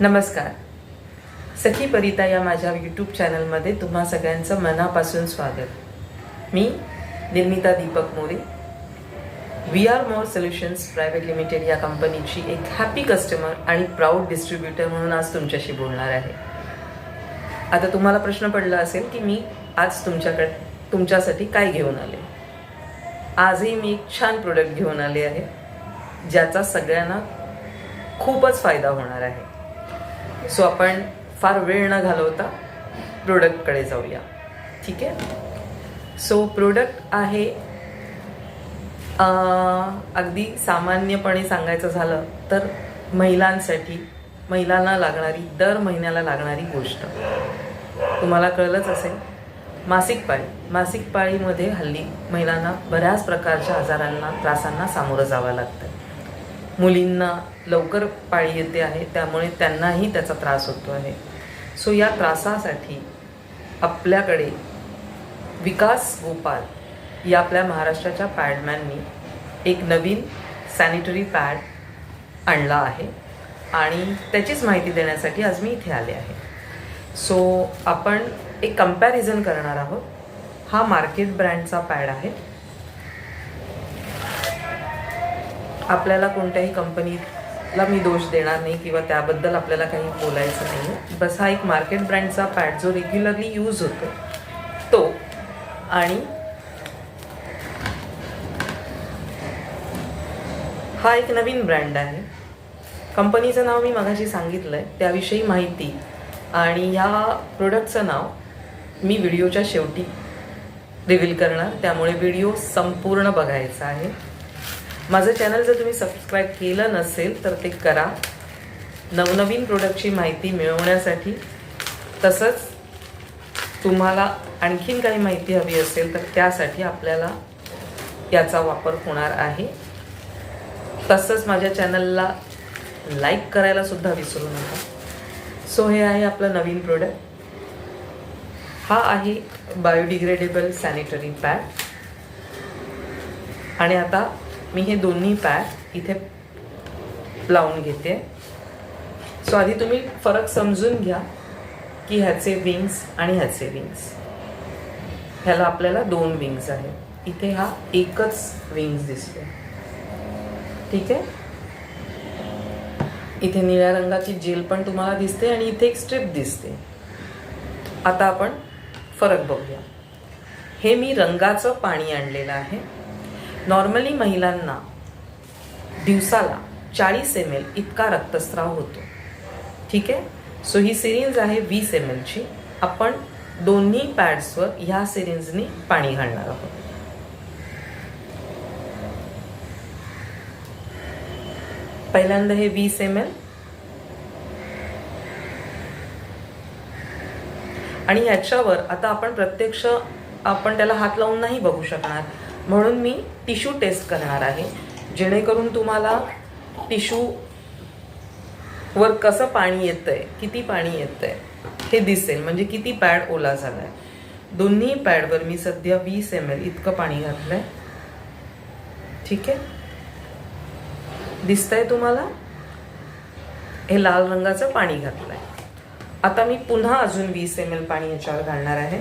नमस्कार. सखी परिता या माझ्या यूट्यूब चॅनलमध्ये तुम्हा सगळ्यांचं मनापासून स्वागत. मी Nirmita Deepak More. We are more solutions private limited या कंपनीची एक हॅपी कस्टमर आणि प्राऊड डिस्ट्रीब्युटर म्हणून आज तुमच्याशी बोलणार आहे. आता तुम्हाला प्रश्न पडला असेल की मी आज तुमच्याकडे तुमच्यासाठी काय घेऊन आले? आजही मी एक छान प्रोडक्ट घेऊन आले आहे ज्याचा सगळ्यांना खूपच फायदा होणार आहे. सो आपण फार वेळ न घालवता प्रोडक्टकडे जाऊया. ठीक आहे? सो प्रोडक्ट आहे अगदी सामान्यपणे सांगायचं झालं तर महिलांसाठी महिलांना लागणारी दर महिन्याला लागणारी गोष्ट. तुम्हाला कळलंच असेल. मासिक पाळी मासिक पाळीमध्ये हल्ली महिलांना बऱ्याच प्रकारच्या आजारांना त्रासांना सामोरं जावं लागतं. मुलींना लवकर पाळी येते आहे त्यामुळे त्यांनाही त्याचा त्रास होतो आहे. सो या त्रासासाठी आपल्याकडे विकास गोपाल या आपल्या महाराष्ट्राच्या पॅडमॅननी एक नवीन सॅनिटरी पॅड आणला आहे. आणि त्याचीच माहिती देण्यासाठी आज मी इथे आले आहे. सो आपण एक कंपॅरिझन करणार आहोत. हा मार्केट ब्रँडचा पॅड आहे. आपल्याला कोणत्याही कंपनीला मी दोष देणार नाही किंवा त्याबद्दल आपल्याला काही बोलायचं नाही. बस हा एक मार्केट ब्रँडचा पॅड जो रेग्युलरली यूज होतो. तो आणि हा एक नवीन ब्रँड आहे. कंपनीचं नाव मी मगाशी सांगितलं आहे त्याविषयी माहिती आणि ह्या प्रोडक्टचं नाव मी व्हिडिओच्या शेवटी रिव्हील करणार. त्यामुळे व्हिडिओ संपूर्ण बघायचा आहे. माझं चॅनल जर तुम्ही सबस्क्राईब केलं नसेल तर ते करा. नवनवीन प्रोडक्टची माहिती मिळवण्यासाठी तसंच तुम्हाला आणखीन काही माहिती हवी असेल तर त्यासाठी आपल्याला याचा वापर होणार आहे. तसंच माझ्या चॅनलला लाईक करायला सुद्धा विसरू नका. सो हे आहे आपलं नवीन प्रोडक्ट हा आहे बायोडिग्रेडेबल सॅनिटरी पॅड आणि आता मी हे दोन्ही पॅड इथे लावून घेते. सो आधी तुम्ही फरक समजून घ्या की ह्याचे विंग्स आणि ह्याचे विंग्स ह्याला आपल्याला दोन विंग्स आहेत. इथे हा एकच विंग्स दिसतो ठीक आहे? इथे निळ्या रंगाची जेल पण तुम्हाला दिसते आणि इथे एक स्ट्रिप दिसते. आता आपण फरक बघूया. हे मी रंगाचं पाणी आणलेलं आहे. नॉर्मली महिलांना दिवसाला चाळीस एम एल इतका रक्तस्राव होतो. ठीक आहे? सो ही सिरिंज आहे वीस एम एलची आपण दोन्ही पॅड्सवर ह्या सिरिंजने पाणी घालणार आहोत. पहिल्यांदा हे वीस एम एल आणि ह्याच्यावर आता आपण प्रत्यक्ष आपण त्याला हात लावून नाही बघू शकणार. म्हणून मी टिश्यू टेस्ट करणार आहे. जेणेकरून तुम्हाला टिश्यू वर कसं पाणी येतंय किती पाणी येतंय हे दिसेल. म्हणजे किती पॅड ओला झालाय. दोन्ही पॅडवर मी सध्या वीस एम एल इतकं पाणी घातलंय. ठीक आहे? दिसतंय तुम्हाला? हे लाल रंगाचं पाणी घातलंय. आता मी पुन्हा अजून वीस एम एल पाणी याच्यावर घालणार आहे.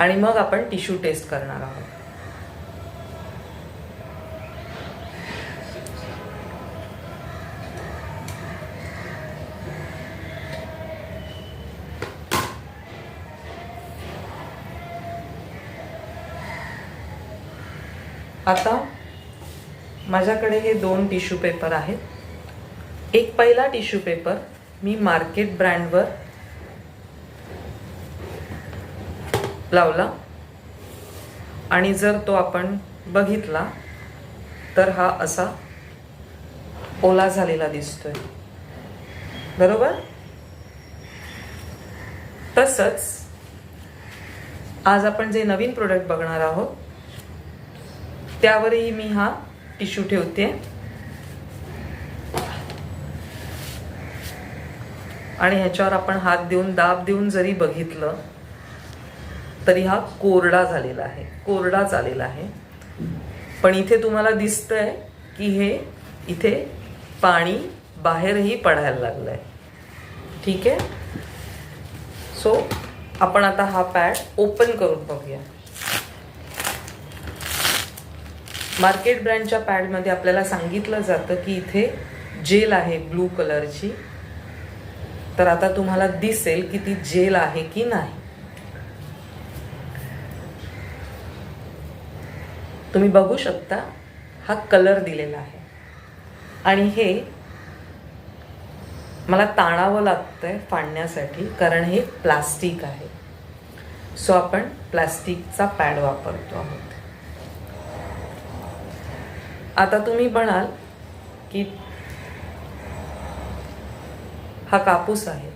आणि मग आपण टिश्यू टेस्ट करणार आहोत. आता माझ्याकडे हे दोन टिश्यू पेपर आहेत. एक पहिला टिश्यू पेपर मी मार्केट ब्रँडवर लावला. आणि जर तो आपण बघितला तर हा असा ओला झालेला दिसतोय. बरोबर? तसंच आज आपण जे नवीन प्रोडक्ट बघणार आहोत त्यावरही मी हा टिश्यू ठेवते. आणि ह्याच्यावर आपण हात देऊन दाब देऊन जरी बघितलं तरी हा कोरडा झालेला आहे. कोरडा चालेला आहे. पण इथे तुम्हाला दिसतंय की हे इथे पाणी बाहेरही पडायला लागलंय. ठीक आहे? सो आपण आता हा पॅड ओपन करून बघूया. मार्केट ब्रँडच्या पॅडमध्ये आपल्याला सांगितलं जातं की इथे जेल आहे ब्लू कलरची. तर आता तुम्हाला दिसेल की ती जेल आहे की नाही. तुम्ही बघू शकता हा कलर दिलेला आहे. आणि हे मला ताणावं लागतंय फाडण्यासाठी कारण हे प्लास्टिक आहे. सो आपण प्लास्टिकचा पॅड वापरतो आहोत. आता तुम्ही म्हणाल की हा कापूस आहे.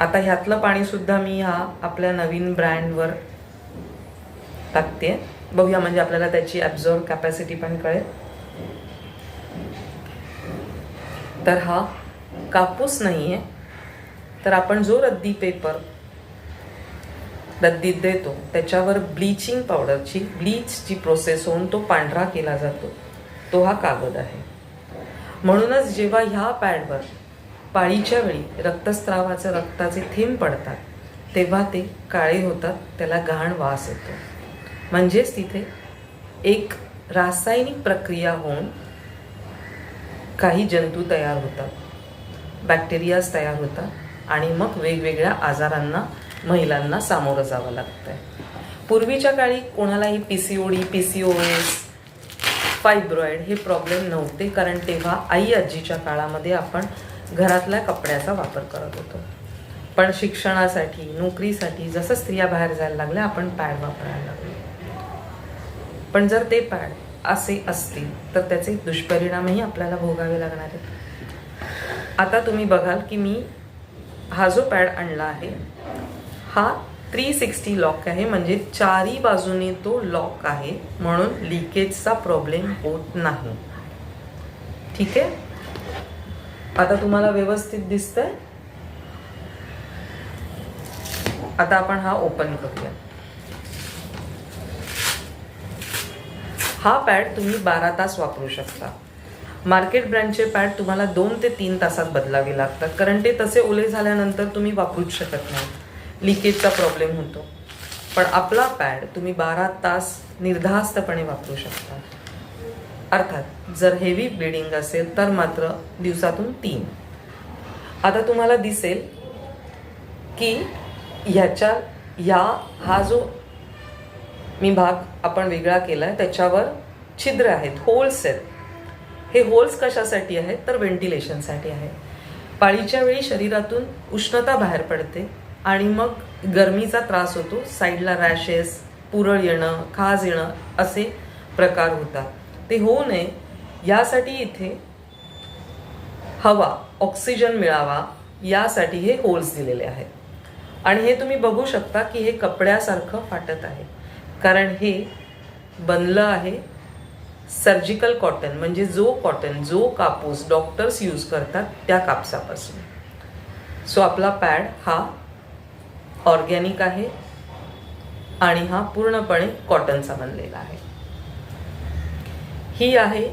आता ह्यातलं पाणी सुद्धा मी हा आपल्या नवीन ब्रँडवर टाकते. बघूया म्हणजे आपल्याला त्याची ॲब्झॉर्ब कॅपॅसिटी पण कळेल. तर हा कापूस नाही आहे तर आपण जो रद्दी पेपर रद्दीत देतो. त्याच्यावर ब्लीचिंग पावडरची ब्लीचची प्रोसेस होऊन तो पांढरा केला जातो. तो हा कागद आहे. म्हणूनच जेव्हा ह्या पॅडवर पाळीच्या वेळी रक्तस्त्रावाचं रक्ताचे थेंब पडतात तेव्हा ते काळे होतात त्याला घाण वास येतो. म्हणजेच तिथे एक रासायनिक प्रक्रिया होऊन काही जंतू तयार होतात बॅक्टेरियाज तयार होतात आणि मग वेगवेगळ्या आजारांना महिलांना सामोरं जावं लागतंय. पूर्वीच्या काळी कोणालाही P C O D P C O S fibroid हे प्रॉब्लेम नव्हते कारण तेव्हा आई आजीच्या काळामध्ये आपण घरातल्या कपड्याचा वापर करत होतो. पण शिक्षणासाठी नोकरीसाठी जसं स्त्रिया बाहेर जायला लागल्या आपण पॅड वापरायला लागलो. पण जर ते पॅड असे असतील तर त्याचे दुष्परिणामही आपल्याला भोगावे लागणार आहेत. आता तुम्ही बघाल की मी हा जो पॅड आणला आहे हा थ्री सिक्स्टी लॉक आहे. म्हणजे चारी बाजूने तो लॉक आहे. म्हणून लिकेजचा प्रॉब्लेम होत नाही. ठीक आहे? आता तुम्हाला व्यवस्थित दिसतंय? आता आपण हा ओपन करूया. हा पॅड तुम्ही बारा तास वापरू शकता. मार्केट ब्रँडचे पॅड तुम्हाला दोन ते तीन तासात बदलावे लागतात. कारण ते तसे ओले झाल्यानंतर तुम्ही वापरूच शकत नाही लिकेजचा प्रॉब्लेम होतो. पण आपला पॅड तुम्ही बारा तास निर्धास्तपणे वापरू शकता. अर्थात जर हेवी ब्लिडिंग असेल तर मात्र दिवसातून तीन. आता तुम्हाला दिसेल की ह्याच्या ह्या हा जो मी भाग आपण वेगळा केला आहे त्याच्यावर छिद्र आहेत होल्स आहेत. हे होल्स कशासाठी आहेत? तर व्हेंटिलेशनसाठी आहे पाळीच्या वेळी शरीरातून उष्णता बाहेर पडते. आणि मग गरमीचा त्रास होतो साईडला रॅशेस पुरळ येणं खाज येणं असे प्रकार होतात. ते होऊ नये. यासाठी इथे हवा ऑक्सिजन मिळावा यासाठी हे होल्स दिलेले आहेत. आणि हे तुम्ही बघू शकता की हे कपड्यासारखं फाटत आहे. कारण हे बनलं आहे सर्जिकल कॉटन म्हणजे जो कॉटन जो कापूस डॉक्टर्स यूज करतात त्या कापसापासून. सो आपला पॅड हा ऑर्गॅनिक आहे आणि हा पूर्णपणे कॉटनचा बनलेला आहे. ही आहे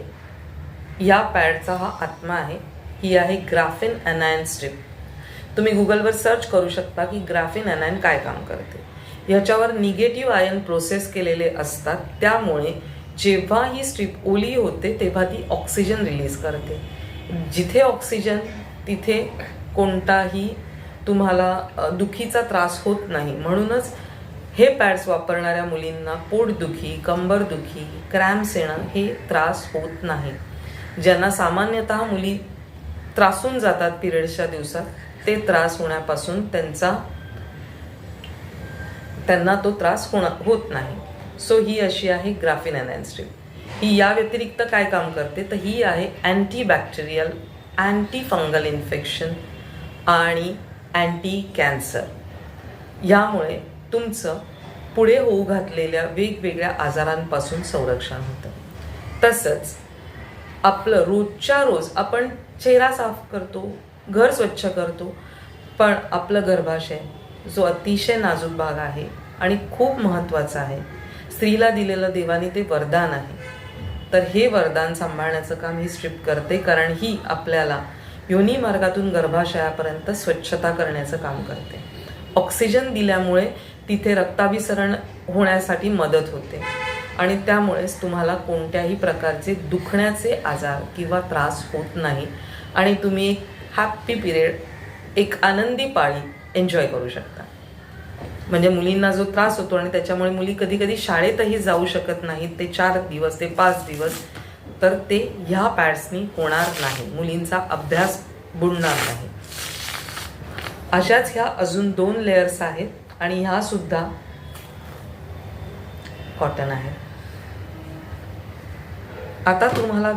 या पॅडचा हा आत्मा आहे. ही आहे ग्राफिन अनायन स्ट्रिप तुम्ही गुगलवर सर्च करू शकता की ग्राफिन अनायन काय काम करते. ह्याच्यावर निगेटिव्ह आयन प्रोसेस केलेले असतात. त्यामुळे जेव्हा ही स्ट्रीप ओली होते तेव्हा ती ऑक्सिजन रिलीज करते. जिथे ऑक्सिजन तिथे कोणताही तुम्हाला दुखीचा त्रास होत नाही. म्हणूनच हे पॅड्स वापरणाऱ्या मुलींना पोटदुखी कंबरदुखी क्रॅम्स येणं हे त्रास होत नाही. ज्यांना सामान्यतः मुली त्रासून जातात पिरियड्सच्या दिवसात ते त्रास होण्यापासून त्यांचा त्यांना तो त्रास होणं होत नाही. सो ही अशी आहे ग्राफिन अनॅन्स्ट्रीम ही या व्यतिरिक्त काय काम करते? तर ही आहे अँटीबॅक्टेरियल अँटी फंगल इन्फेक्शन आणि अँटी कॅन्सर यामुळे तुमचं पुढे होऊ घातलेल्या वेगवेगळ्या आजारांपासून संरक्षण होतं. तसंच आपलं रोजच्या रोज आपण चेहरा साफ करतो घर स्वच्छ करतो पण आपलं गर्भाशय जो अतिशय नाजूक भाग आहे आणि खूप महत्त्वाचा आहे. स्त्रीला दिलेलं देवाने ते वरदान आहे. तर हे वरदान सांभाळण्याचं काम ही स्ट्रिप करते कारण ही आपल्याला योनी मार्गातून गर्भाशयापर्यंत स्वच्छता करण्याचं काम करते. ऑक्सिजन दिल्यामुळे तिथे रक्ताभिसरण होण्यासाठी मदत होते आणि त्यामुळेच तुम्हाला कोणत्याही प्रकारचे दुखण्याचे आजार किंवा त्रास होत नाही आणि तुम्ही एक हॅप्पी पिरियड एक आनंदी पाळी एन्जॉय करू शकता. म्हणजे मुलींना जो त्रास होतो आणि त्याच्यामुळे मुली कधी कधी शाळेतही जाऊ शकत नाहीत. ते चार दिवस ते पाच दिवस तर ते ह्या पॅड्सनी होणार नाही. मुलींचा अभ्यास बुडणार नाही. अशाच ह्या अजून दोन लेयर्स आहेत आणि ह्या सुद्धा कॉटन आहे आता तुम्हाला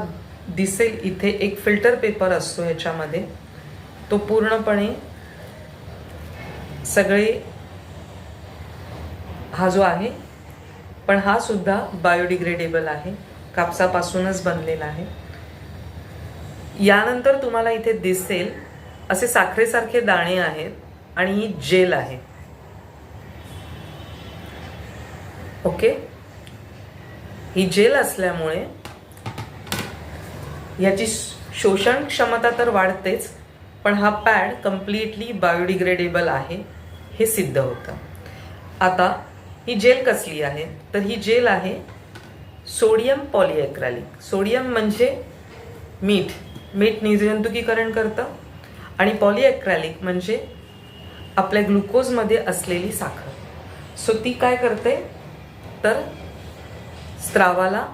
दिसेल इथे एक फिल्टर पेपर असतो ह्याच्यामध्ये. तो पूर्णपणे सगळे हा जो आहे पण हा सुद्धा बायोडिग्रेडेबल आहे. कापसापासूनच बनलेला आहे. यानंतर तुम्हाला इथे दिसेल असे साखरेसारखे दाणे आहेत आणि ही जेल आहे. ओके? ही जेल असल्यामुळे याची शोषण क्षमता तर वाढतेच पण हा पॅड कम्प्लिटली बायोडिग्रेडेबल आहे हे सिद्ध होतं. आता ही जेल कसली आहे? तर ही जेल आहे सोडियम पॉलिएक्रॅलिक. सोडियम म्हणजे मीठ. मीठ निर्जंतुकीकरण करतं आणि पॉलिएक्रॅलिक म्हणजे आपल्या ग्लुकोजमध्ये असलेली साखर. सो ती काय करते? तर स्त्रावाला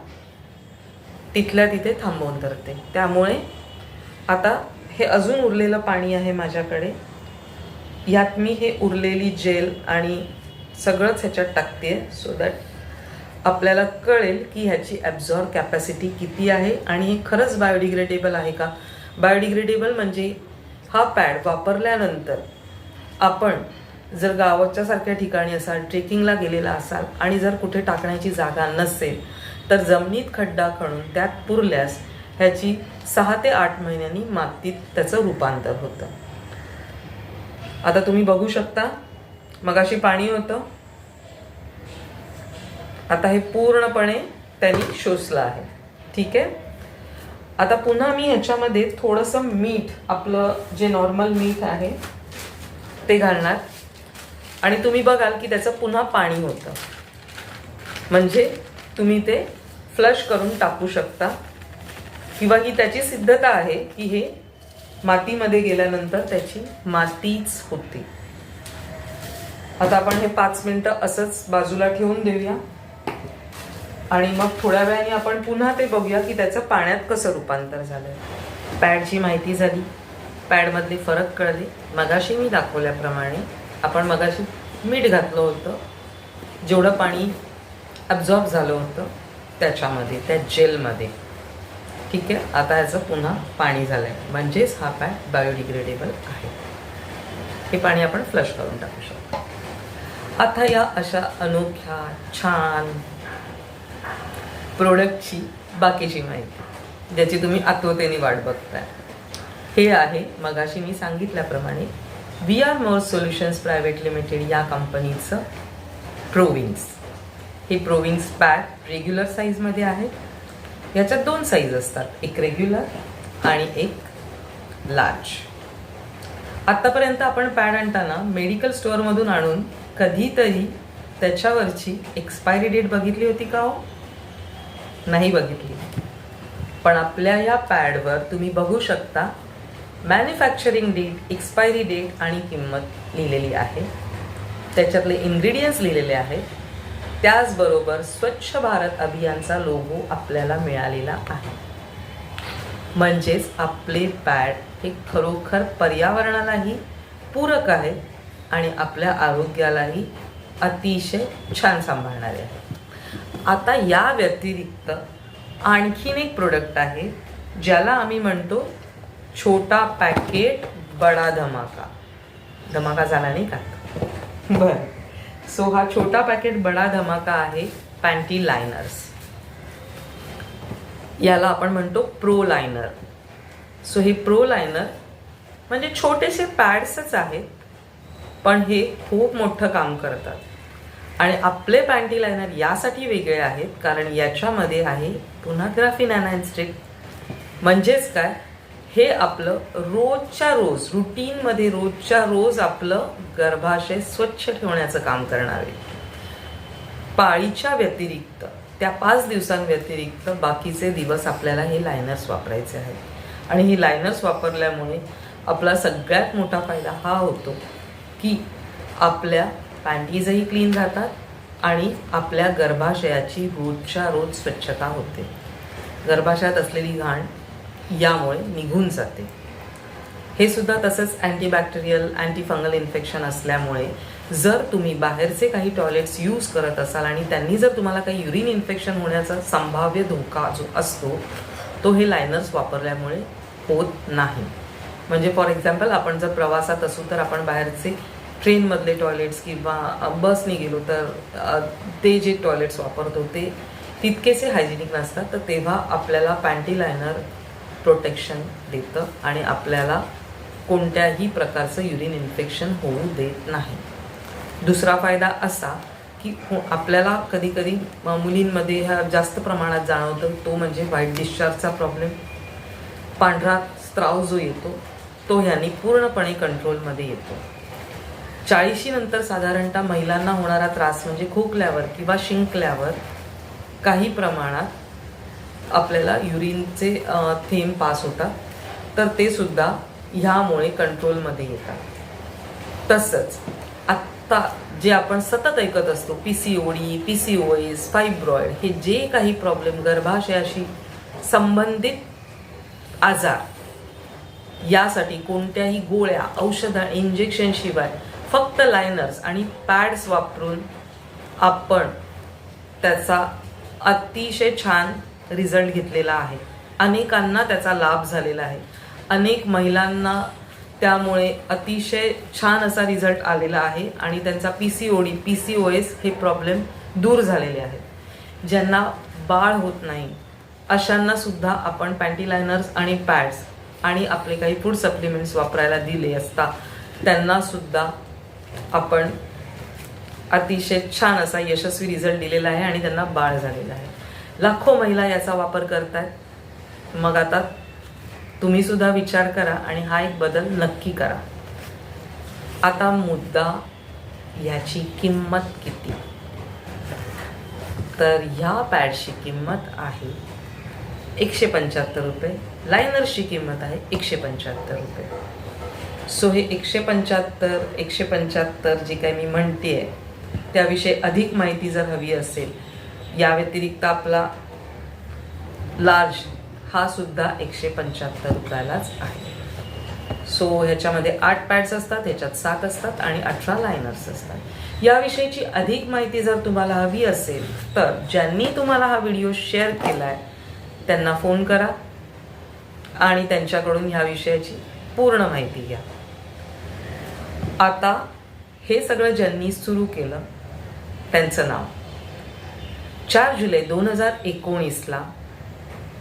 तिथल्या तिथे थांबवून धरते. त्यामुळे आता हे अजून उरलेलं पाणी आहे माझ्याकडे. यात मी हे उरलेली जेल आणि सगळंच ह्याच्यात टाकते सो दॅट आपल्याला कळेल की ह्याची ॲब्झॉर्ब कॅपॅसिटी किती आहे आणि हे खरंच बायोडिग्रेडेबल आहे का? बायोडिग्रेडेबल म्हणजे हा पॅड वापरल्यानंतर आपण जर गावाच्या सारख्या ठिकाणी असाल ट्रेकिंगला गेलेला असाल आणि जर कुठे टाकण्याची जागा नसेल तर जमिनीत खड्डा खणून त्यात पुरल्यास ह्याची सहा ते आठ महिन्यांनी मातीत त्याचं रूपांतर होतं. आता तुम्ही बघू शकता मगाशी पाणी होतं आता हे पूर्णपणे त्यांनी शोषलं आहे. ठीक आहे? आता पुन्हा मी ह्याच्यामध्ये थोडंसं मीठ आपलं जे नॉर्मल मीठ आहे ते घालणार. आणि तुम्ही बघाल की त्याचं पुन्हा पाणी होतं. म्हणजे तुम्ही ते फ्लश करून टाकू शकता. किंवा ही त्याची सिद्धता आहे की हे मातीमध्ये गेल्यानंतर त्याची मातीच होती. आता आपण हे पाच मिनटं असंच बाजूला ठेवून देऊया. आणि मग थोड्या वेळाने आपण पुन्हा ते बघूया की त्याचं पाण्यात कसं रूपांतर झालं पॅडची माहिती झाली. पॅडमधले फरक कळले. मगाशी मी दाखवल्याप्रमाणे आपण मगाशी मीठ घातलं होतं. जेवढं पाणी ॲब्झॉर्ब झालं होतं त्याच्यामध्ये त्या जेलमध्ये ठीक आहे? आता याचं पुन्हा पाणी झालं आहे म्हणजेच हा पॅड बायोडिग्रेडेबल आहे. हे पाणी आपण फ्लश करून टाकू शकतो. आता या अशा अनोख्या छान प्रोडक्टची बाकीची माहिती ज्याची तुम्ही आतुरतेने वाट बघताय. हे आहे मगाशी मी सांगितल्याप्रमाणे we are more solutions private limited या कंपनीचं प्रोविंग्स हे प्रोविंग्स पॅड रेग्युलर साईजमध्ये आहेत याच्यात दोन साईज असतात एक रेग्युलर आणि एक लार्ज आत्तापर्यंत आपण पॅड आणताना मेडिकल स्टोअरमधून आणून कधीतरी त्याच्यावरची एक्सपायरी डेट बघितली होती का हो? नाही बघितली. पण आपल्या या पॅडवर तुम्ही बघू शकता मॅन्युफॅक्चरिंग डेट एक्सपायरी डेट आणि किंमत लिहिलेली आहे. त्याच्यातले इन्ग्रेडियंट्स लिहिलेले आहेत. त्याचबरोबर स्वच्छ भारत अभियानचा लोगो आपल्याला मिळालेला आहे. म्हणजेच आपले पॅड हे खरोखर पर्यावरणालाही पूरक आहे आणि आपल्या आरोग्यालाही अतिशय छान सांभाळणारे आहे. आता या व्यतिरिक्त आणखीन एक प्रोडक्ट आहे ज्याला आम्ही म्हणतो छोटा पॅकेट बडा धमाका. धमाका झाला नाही का? बरं. सो हा छोटा पॅकेट बडा धमाका आहे पॅन्टी लायनर्स याला आपण म्हणतो प्रो लायनर सो हे प्रो लायनर म्हणजे छोटेसे पॅड्सच आहेत पण हे खूप मोठं काम करतात. आणि आपले पॅन्टी लायनर यासाठी वेगळे आहेत कारण याच्यामध्ये आहे पुन्हा ग्राफिन अनायन्स्टिक म्हणजेच काय? हे आपलं रोजच्या रोज रुटीनमध्ये रोजच्या रोज आपलं गर्भाशय स्वच्छ ठेवण्याचं काम करणार आहे. पाळीच्या व्यतिरिक्त त्या पाच दिवसांव्यतिरिक्त बाकीचे दिवस आपल्याला हे लायनर्स वापरायचे आहेत. आणि हे लायनर्स वापरल्यामुळे आपला सगळ्यात मोठा फायदा हा होतो की आपल्या पॅन्टीजही क्लीन राहतात आणि आपल्या गर्भाशयाची रोजच्या रोज स्वच्छता होते. गर्भाशयात असलेली घाण यामुळे निघून जाते. हे सुद्धा तसंच अँटीबॅक्टेरियल अँटीफंगल इन्फेक्शन असल्यामुळे जर तुम्ही बाहेरचे काही टॉयलेट्स यूज करत असाल आणि त्यांनी जर तुम्हाला काही युरिन इन्फेक्शन होण्याचा संभाव्य धोका जो असतो तो हे लायनर्स वापरल्यामुळे होत नाही. म्हणजे फॉर एक्झाम्पल आपण जर प्रवासात असू तर आपण बाहेरचे ट्रेनमधले टॉयलेट्स किंवा बसने गेलो तर ते जे टॉयलेट्स वापरतो ते तितकेसे हायजेनिक नसतात. तर तेव्हा आपल्याला पॅन्टी लायनर प्रोटेक्शन देतं आणि आपल्याला कोणत्याही प्रकारचं युरिन इन्फेक्शन होऊ देत नाही. दुसरा फायदा असा की हो आपल्याला कधीकधी मुलींमध्ये ह्या जास्त प्रमाणात जाणवतं तो म्हणजे व्हाईट डिस्चार्जचा प्रॉब्लेम पांढरा स्त्राव जो येतो तो ह्यानी पूर्णपणे कंट्रोलमध्ये येतो. चाळीशी नंतर साधारणतः महिलांना होणारा त्रास म्हणजे खोकल्यावर किंवा शिंकल्यावर काही प्रमाणात आपल्याला युरिनचे थेंब पास होतात. तर ते सुद्धा ह्यामुळे कंट्रोलमध्ये येतात. तसंच आत्ता जे आपण सतत ऐकत असतो P C O D P C O S fibroid हे जे काही प्रॉब्लेम गर्भाशयाशी संबंधित आजार यासाठी कोणत्याही गोळ्या औषधं इंजेक्शनशिवाय फक्त लायनर्स आणि पॅड्स वापरून आपण त्याचा अतिशय छान रिझल्ट घेतलेला आहे. अनेकांना त्याचा लाभ झालेला आहे. अनेक महिलांना त्यामुळे अतिशय छान असा रिझल्ट आलेला आहे आणि त्यांचा P C O D P C O S हे प्रॉब्लेम दूर झालेले आहेत. ज्यांना बाळ होत नाही अशांना सुद्धा आपण पॅन्टी लायनर्स आणि पॅड्स आणि आपले काही फूड सप्लिमेंट्स वापरायला दिले असता त्यांना सुद्धा आपण अतिशय छान असा यशस्वी रिझल्ट दिलेला आहे आणि त्यांना बाळ झालेलं आहे. लाखो महिला याचा वापर करतात मग आता तुम्ही सुद्धा विचार करा आणि हा एक बदल नक्की करा. आता मुद्दा याची किंमत किती? तर ह्या पॅडची किंमत आहे एकशे पंच्याहत्तर रुपये. लायनरची किंमत आहे एकशे पंच्याहत्तर रुपये. सो हे एकशे पंच्याहत्तर एकशे पंच्याहत्तर जे काही मी म्हणते आहे त्याविषयी अधिक माहिती जर हवी असेल या व्यतिरिक्त आपला लार्ज हा सुद्धा एकशे पंच्याहत्तर रुपयालाच आहे. सो ह्याच्यामध्ये आठ पॅड्स असतात ह्याच्यात सात असतात आणि अठरा लायनर्स असतात. याविषयीची अधिक माहिती जर तुम्हाला हवी असेल तर ज्यांनी तुम्हाला हा व्हिडिओ शेअर केला आहे त्यांना फोन करा आणि त्यांच्याकडून ह्या विषयाची पूर्ण माहिती घ्या. आता हे सगळं ज्यांनी सुरू केलं त्यांचं नाव. चार जुलै दोन हजार एकोणीसला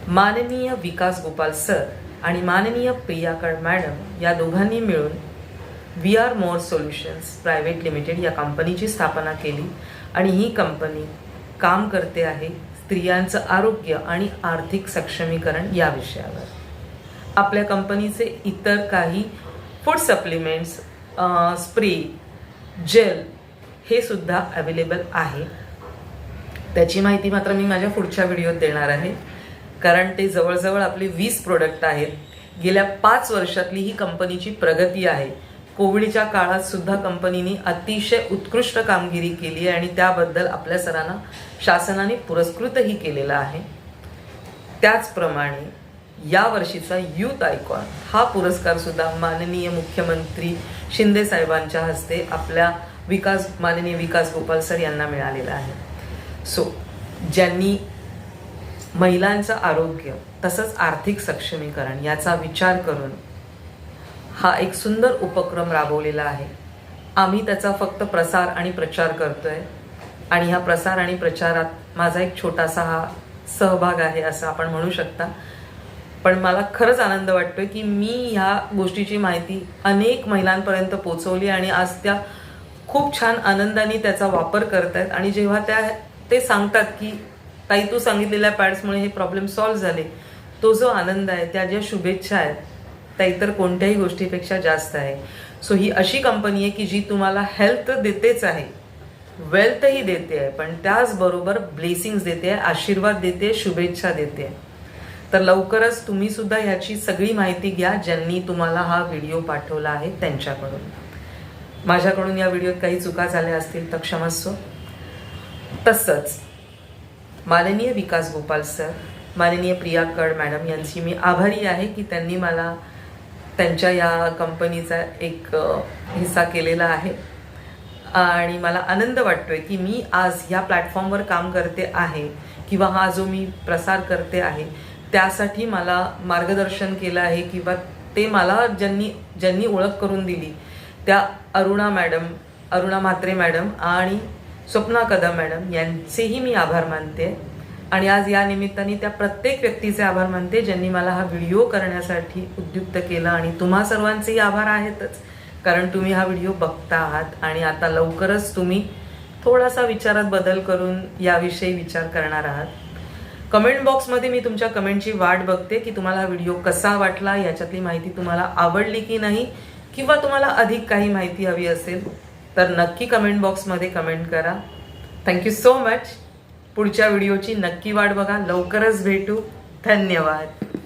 माननीय विकास गोपाल सर आणि माननीय प्रियाकड मॅडम या दोघांनी मिळून we are more solutions private limited या कंपनीची स्थापना केली आणि ही कंपनी काम करते आहे स्त्रियांचं आरोग्य आणि आर्थिक सक्षमीकरण या विषयावर. आपल्या कंपनीचे इतर काही फूड सप्लिमेंट्स स्प्रे जेल हे सुद्धा अवेलेबल आहे. त्याची माहिती मात्र मी माझ्या पुढच्या व्हिडिओत देणार आहे. कारण ते जवळजवळ आपले वीस प्रोडक्ट आहेत. गेल्या पाच वर्षातली ही कंपनीची प्रगती आहे. कोविडच्या काळात सुद्धा कंपनीने अतिशय उत्कृष्ट कामगिरी केली आहे आणि त्याबद्दल आपल्या सरांना शासनाने पुरस्कृतही केलेला आहे. त्याचप्रमाणे या वर्षीचा युथ आयकॉन. हा पुरस्कार सुद्धा माननीय मुख्यमंत्री शिंदे साहेबांच्या हस्ते आपल्या विकास माननीय विकास गोपाल सर यांना मिळालेला आहे. सो ज्यांनी महिलांचं आरोग्य तसंच आर्थिक सक्षमीकरण याचा विचार करून हा एक सुंदर उपक्रम राबवलेला आहे. आम्ही त्याचा फक्त प्रसार आणि प्रचार करतोय. आणि ह्या प्रसार आणि प्रचारात माझा एक छोटासा हा सहभाग आहे असं आपण म्हणू शकता. पण मला खरंच आनंद वाटतोय की मी ह्या गोष्टीची माहिती अनेक महिलांपर्यंत पोचवली आणि आज त्या खूप छान आनंदाने त्याचा वापर करत आहेत आणि जेव्हा त्या ते सांगतात की ताई तू सांगितलेल्या पॅड्समुळे हे प्रॉब्लेम सॉल्व्ह झाले तो जो आनंद आहे त्या ज्या शुभेच्छा आहेत त्या इतर कोणत्याही गोष्टीपेक्षा जास्त आहे. सो ही अशी कंपनी आहे की जी तुम्हाला हेल्थ देतेच आहे. वेल्थही देते आहे पण त्याचबरोबर ब्लेसिंग्स देते आहे आशीर्वाद देते शुभेच्छा देते आहे. तर लवकरच तुम्ही सुद्धा ह्याची सगळी माहिती घ्या ज्यांनी तुम्हाला हा व्हिडिओ पाठवला आहे त्यांच्याकडून. माझ्याकडून या व्हिडिओत काही चुका झाल्या असतील तर क्षमस्व तसंच माननीय विकास गोपाल सर माननीय प्रिया कड मॅडम यांची मी आभारी आहे की त्यांनी मला त्यांच्या या कंपनीचा एक हिस्सा केलेला आहे. आणि मला आनंद वाटतोय की मी आज ह्या प्लॅटफॉर्मवर काम करते आहे किंवा हा जो मी प्रसार करते आहे त्यासाठी मला मार्गदर्शन केलं आहे किंवा ते मला ज्यांनी ज्यांनी ओळख करून दिली त्या अरुणा मॅडम अरुणा म्हात्रे मॅडम आणि स्वप्ना कदम मॅडम यांचेही मी आभार मानते. आणि आज या निमित्ताने त्या प्रत्येक व्यक्तीचे आभार मानते ज्यांनी मला हा व्हिडिओ करण्यासाठी उद्युक्त केला आणि तुम्हा सर्वांचेही आभार आहेतच. कारण तुम्ही हा व्हिडिओ बघता आहात आणि आता लवकरच तुम्ही थोडासा विचारात बदल करून याविषयी विचार करणार आहात. कमेंट बॉक्समध्ये मी तुमच्या कमेंटची वाट बघते की तुम्हाला हा व्हिडिओ कसा वाटला याच्यातली माहिती तुम्हाला आवडली की नाही किंवा तुम्हाला अधिक काही माहिती हवी असेल तर नक्की कमेंट बॉक्समध्ये कमेंट करा. थँक्यू सो मच पुढच्या व्हिडिओची नक्की वाट बघा. लवकरच भेटू. धन्यवाद.